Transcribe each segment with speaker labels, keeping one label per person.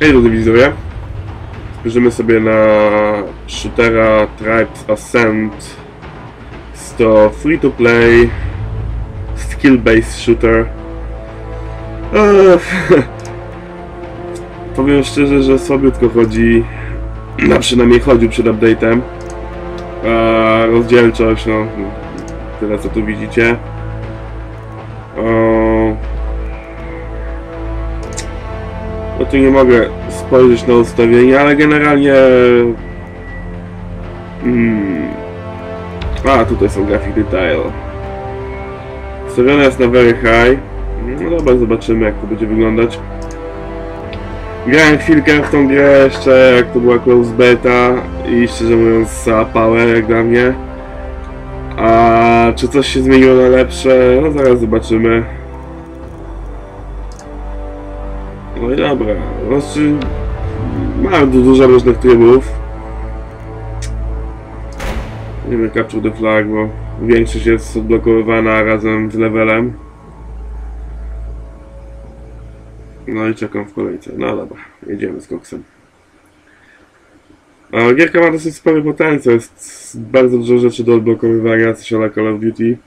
Speaker 1: Hej drodzy widzowie, spojrzymy sobie na shootera Tribes Ascent. Jest to free to play, skill based shooter. Eee, powiem szczerze, że słabiutko chodzi, na przynajmniej chodził przed update'em. A rozdzielczość, no tyle co tu widzicie. Eee, No tu nie mogę spojrzeć na ustawienia, ale generalnie... Hmm. A, tutaj są graphic detail. Ustawione jest na very high. No dobra, zobaczymy jak to będzie wyglądać. Grałem chwilkę w tą grę jeszcze, jak to była close beta i szczerze mówiąc power jak dla mnie. A czy coś się zmieniło na lepsze? No zaraz zobaczymy. No i dobra, znaczy mam dużo różnych trybów. Nie wiem, Capture the Flag, bo większość jest odblokowywana razem z levelem. No i czekam w kolejce. No dobra, jedziemy z koksem. A gierka ma dosyć spory potencjał, jest bardzo dużo rzeczy do odblokowywania, coś ala Call of Duty.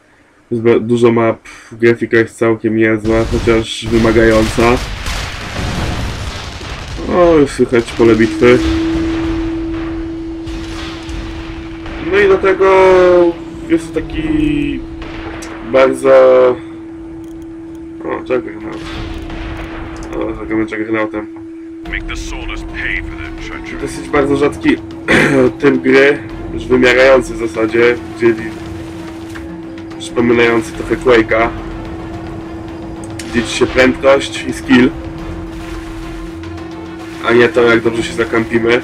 Speaker 1: Dużo map, grafika jest całkiem niezła, chociaż wymagająca. O, słychać pole bitwy. No i do tego jest taki bardzo... O. O,
Speaker 2: the Sawdust pay for their treachery.
Speaker 1: Dosyć bardzo rzadki typ gry, już wymierający w zasadzie, czyli przypominający trochę Quake'a. Liczy się prędkość i skill, a nie to jak dobrze się zakampimy.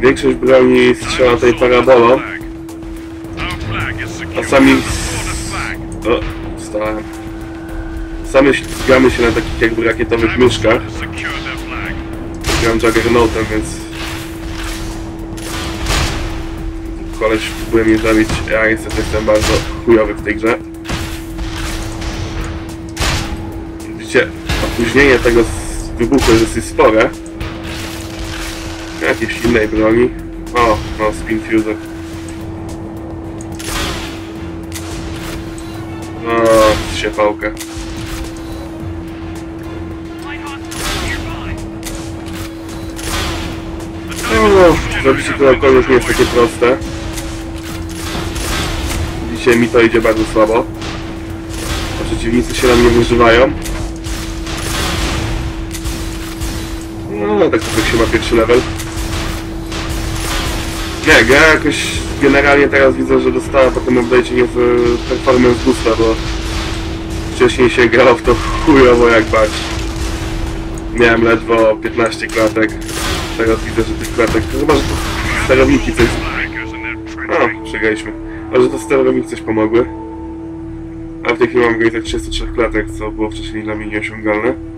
Speaker 1: Większość broni strzela tej parabolą,
Speaker 2: Sawdust flag.
Speaker 1: o, wstałem. Sami ścigamy się na takich jakby rakietowych myszkach. Gram Juggernautem, więc... Koleś próbuje mnie zabić, ja niestety jestem bardzo chujowy w tej grze. Widzicie, opóźnienie tego wybuchu spore. Jakiejś innej broni. O, no, spin fuser. O, się pałkę. No, zrobicie kogokolwiek nie jest takie proste. Dzisiaj mi to idzie bardzo słabo. A przeciwnicy się na mnie wyżywają. No, tak trochę się ma pierwszy level. Nie, gra jakoś generalnie teraz widzę, że dostała po tym update'cie nieco performance boosta, bo wcześniej się grało w to chujowo jak bać. Miałem ledwo 15 klatek. Teraz widzę, że tych klatek... Chyba, że to sterowniki coś... A, przegraliśmy. A że to sterowniki coś pomogły. A w tej chwili mam granicach 33 klatek, co było wcześniej dla mnie nieosiągalne.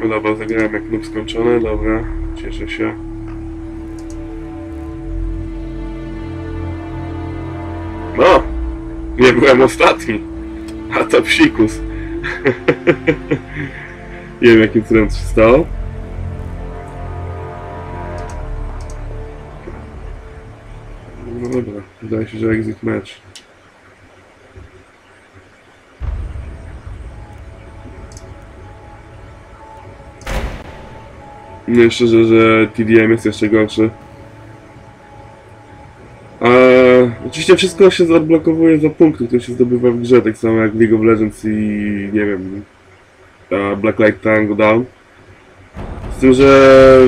Speaker 1: No dobra, zagrałem jak noob skończony, dobra. Cieszę się. No! Nie byłem ostatni! A to psikus. nie wiem jakim cudem się stało. No dobra, wydaje się, że exit match. Nie, szczerze, że TDM jest jeszcze gorszy. A, oczywiście wszystko się odblokowuje za punkty, które się zdobywa w grze, tak samo jak League of Legends i nie wiem, a Black Light Tango Down. Z tym, że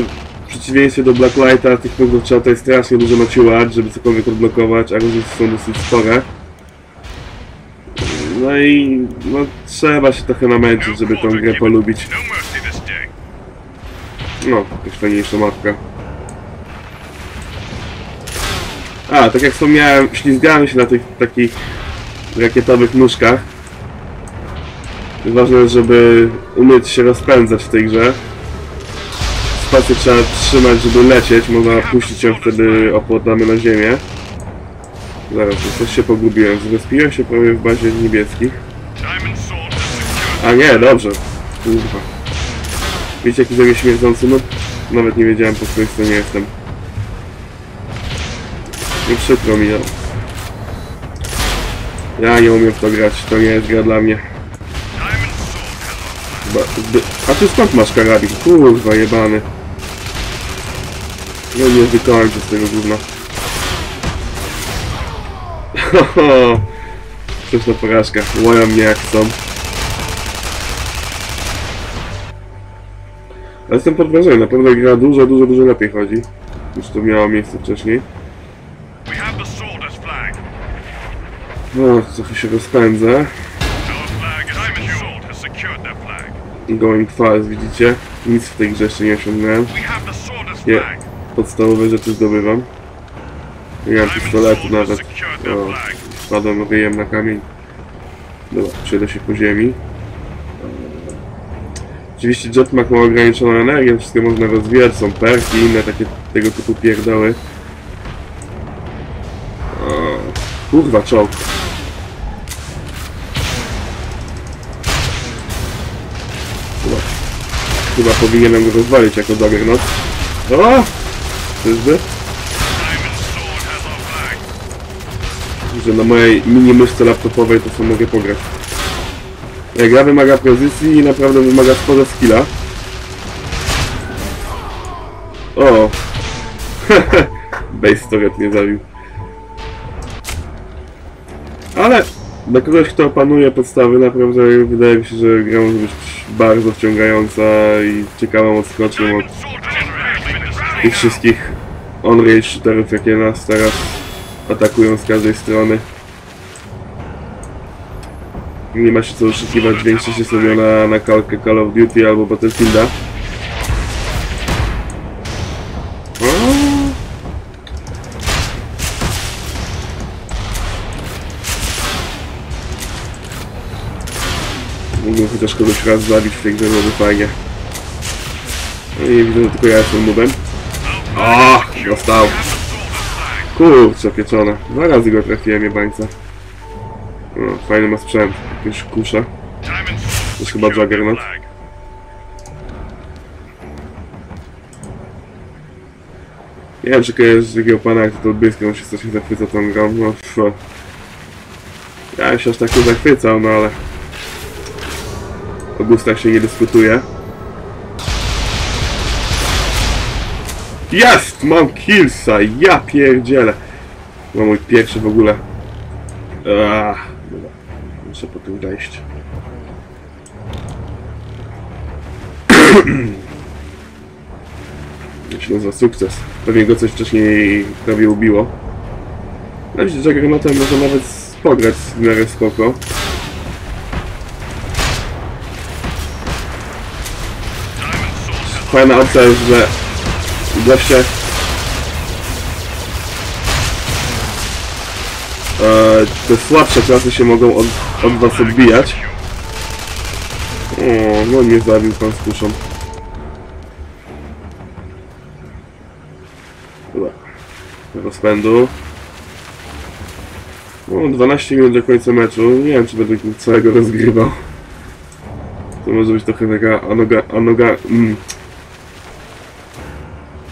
Speaker 1: w przeciwieństwie do Blacklighta tych punktów trzeba tutaj strasznie dużo naciłać, żeby cokolwiek odblokować, a różnice są dosyć spore. No i no, trzeba się trochę namęczyć, żeby tą grę polubić.
Speaker 2: No
Speaker 1: jakaś fajniejsza mapka. A, tak jak wspomniałem, ślizgałem się na tych takich rakietowych nóżkach. Ważne jest, żeby umieć się rozpędzać w tej grze. Spację trzeba trzymać, żeby lecieć, można puścić ją wtedy opłatamy na ziemię. Zaraz, coś się pogubiłem. Zrespiłem się prawie w bazie niebieskich. A nie, dobrze. Kurwa. Wiecie jaki zamiast śmierdzący? No, nawet nie wiedziałem po której stronie jestem. Nie przykro mi, no. Ja nie umiem w to grać, to nie jest gra dla mnie. Zby... A ty skąd masz karabin? Kurwa, jebany. No nie wykończę z tego gówna. Coś na porażkę. Łają mnie jak chcą. Ale jestem pod wrażeniem, naprawdę gra dużo, dużo, dużo lepiej chodzi. Niż to miało miejsce wcześniej. No, trochę się rozpędzę. Going fast, widzicie? Nic w tej grze jeszcze nie osiągnąłem.
Speaker 2: Flag.
Speaker 1: Podstawowe rzeczy zdobywam. Nie mam pistoletu nawet. O, spadłem ryjem na kamień. Dobra, przejdę się po ziemi. Oczywiście jetpack ma ograniczoną energię, wszystko można rozwijać, są perki i inne takie tego typu pierdoły. O, kurwa, czołg. Chyba, chyba powinienem go rozwalić jako Juggernaut. O! Czyżby? Że na mojej mini myszce laptopowej to co mogę pograć. Gra wymaga precyzji i naprawdę wymaga sporo skilla. O! Base turret nie zabił. Ale dla kogoś, kto opanuje podstawy, naprawdę wydaje mi się, że gra może być bardzo wciągająca i ciekawą odskocznią od tych wszystkich on-rage shooterów, jakie nas teraz atakują z każdej strony. Nie ma się co oszukiwać, większość jest robiona na kalkę Call of Duty albo Battlefielda. Mógłbym chociaż kogoś raz zabić w tej grze, byłoby fajnie. No i widzę, że tylko ja jestem nubem. O, dostał. Kurczę, pieczone. Dwa razy go trafiłem, jebańca. No, fajny ma sprzęt. Jakieś kusze. To jest chyba Juggernaut. Nie wiem, czy kojarzysz takiego pana, jak to odbyskiem, on się strasznie zachwyca tą grą. No, pfu. Ja się aż tak nie zachwycał, no ale... O gustach się nie dyskutuje. Jest! Mam killsa! Ja pierdzielę! Mam mój pierwszy w ogóle. Ach, Muszę po tym wejść. To się sukces. Pewnie go coś wcześniej prawie ubiło. No myślę, że granatem można nawet pograć w miarę spoko. Fajna opcja jest, że goście e, te słabsze klasy się mogą od, od was odbijać. O, no nie zabił pan z kuszą. Dobra. Rozpędu. No, 12 minut do końca meczu. Nie wiem, czy będę całego rozgrywał. To może być trochę taka anoga... anoga... Mm.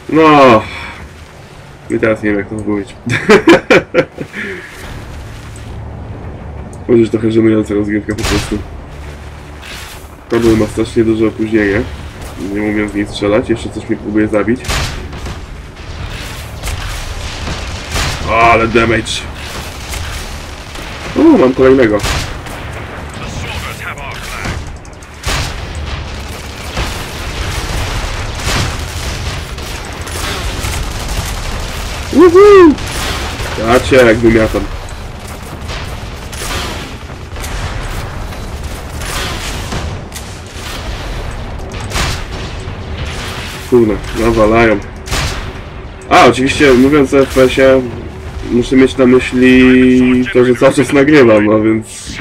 Speaker 1: No. I teraz nie wiem jak to mówić. Być trochę żenująca rozgrywka po prostu. Kabel ma strasznie duże opóźnienie. Nie umiem z niej strzelać, jeszcze coś mnie próbuje zabić. Ale damage! O, mam kolejnego. Woohoo! Ja cię jak wymiatam. Kurna, nawalają. A, oczywiście mówiąc o FPS-ie, muszę mieć na myśli to, że cały czas nagrywam, no więc...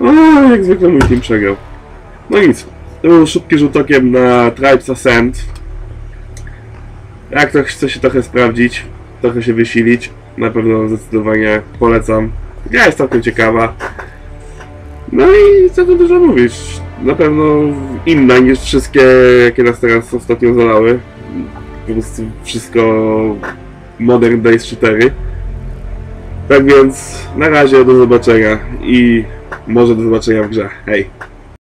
Speaker 1: A, jak zwykle mój team przegrał. No nic, to był szybki rzut okiem na Tribes Ascent. Jak to chce się trochę sprawdzić, trochę się wysilić, na pewno zdecydowanie polecam. Gra jest całkiem ciekawa. No i co tu dużo mówić. Na pewno inna niż wszystkie, jakie nas teraz ostatnio zalały. Po prostu wszystko Modern Days 4. Tak więc na razie do zobaczenia i może do zobaczenia w grze. Hej!